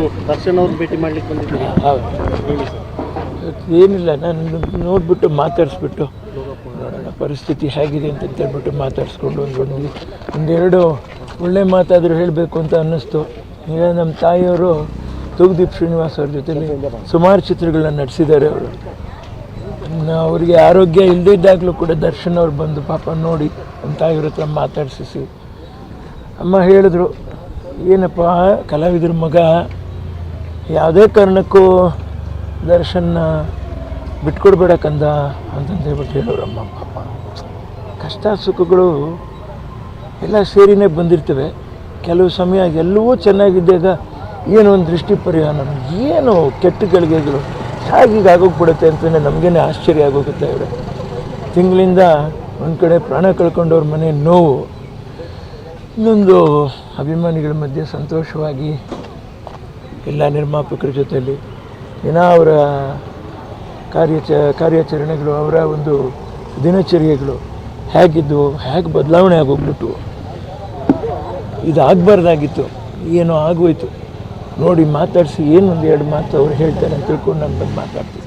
ನೀವು ದರ್ಶನ್ ಅವ್ರನ್ನ ಭೇಟಿ ಮಾಡ್ಲಿಕ್ಕೆ ಬಂದಿದ್ದೀರಿ? ಹೌದು. ಹೇಳಿ ಸರ್. ಏನಿಲ್ಲ ನಾನು ನೋಡಿಬಿಟ್ಟು ಮಾತಾಡಿಸ್ಬಿಟ್ಟು ನೋಡೋಣ ಪರಿಸ್ಥಿತಿ ಹೇಗಿದೆ ಅಂತ ಹೇಳ್ಬಿಟ್ಟು ಮಾತಾಡಿಸ್ಕೊಂಡು ಒಂದು ಒಂದು ಒಂದೆರಡು ಒಳ್ಳೆ ಮಾತಾದರೂ ಹೇಳಬೇಕು ಅಂತ ಅನ್ನಿಸ್ತು. ಈಗ ನಮ್ಮ ತಾಯಿಯವರು ತೂಗುದೀಪ್ ಶ್ರೀನಿವಾಸ್ ಅವ್ರ ಜೊತೆಲಿ ಸುಮಾರು ಚಿತ್ರಗಳನ್ನ ನಡೆಸಿದ್ದಾರೆ ಅವರು. ಅವರಿಗೆ ಆರೋಗ್ಯ ಇಲ್ಲದಿದ್ದಾಗಲೂ ಕೂಡ ದರ್ಶನ್ ಅವ್ರು ಬಂದು ಪಾಪ ನೋಡಿ ನಮ್ಮ ತಾಯಿಯವ್ರ ಹತ್ರ ಮಾತಾಡಿಸಿ ಅಮ್ಮ ಹೇಳಿದ್ರು ಏನಪ್ಪ ಕಲಾವಿದ್ರ ಮಗ ಯಾವುದೇ ಕಾರಣಕ್ಕೂ ದರ್ಶನ ಬಿಟ್ಕೊಡ್ಬೇಡಕ್ಕಂದ ಕಂದ ಹೇಳೋರು ಅಮ್ಮ ಹೇಳೋರಮ್ಮ ಪಾಪ ಕಷ್ಟ ಸುಖಗಳು ಎಲ್ಲ ಸೇರಿನೇ ಬಂದಿರ್ತವೆ. ಕೆಲವು ಸಮಯ ಎಲ್ಲವೂ ಚೆನ್ನಾಗಿದ್ದಾಗ ಏನೋ ಒಂದು ದೃಷ್ಟಿ ಪರಿಹಾರ, ಏನು ಕೆಟ್ಟ ಗಳಿಗೆಗಳು ಹಾಗೀಗ ಆಗೋಗ್ಬಿಡುತ್ತೆ ಅಂತಲೇ ನಮಗೇನೆ ಆಶ್ಚರ್ಯ ಆಗೋಗುತ್ತೆ ಇವರು. ತಿಂಗಳಿಂದ ಒಂದು ಕಡೆ ಪ್ರಾಣ ಕಳ್ಕೊಂಡವ್ರ ಮನೆ ನೋವು, ಇನ್ನೊಂದು ಅಭಿಮಾನಿಗಳ ಮಧ್ಯೆ ಸಂತೋಷವಾಗಿ ಎಲ್ಲ ನಿರ್ಮಾಪಕರ ಜೊತೆಯಲ್ಲಿ ದಿನಾ ಅವರ ಕಾರ್ಯಚ ಕಾರ್ಯಾಚರಣೆಗಳು, ಅವರ ಒಂದು ದಿನಚರ್ಯೆಗಳು ಹೇಗಿದ್ದವು ಹೇಗೆ ಬದಲಾವಣೆ ಆಗೋಗ್ಬಿಟ್ಟು ಇದು ಆಗಬಾರ್ದಾಗಿತ್ತು ಏನೋ ಆಗೋಯ್ತು. ನೋಡಿ, ಮಾತಾಡಿಸಿ, ಏನು ಒಂದು ಎರಡು ಮಾತು ಅವ್ರು ಹೇಳ್ತಾರೆ ಅಂತ ತಿಳ್ಕೊಂಡು ನಾನು ಬಂದು ಮಾತಾಡ್ತೀನಿ.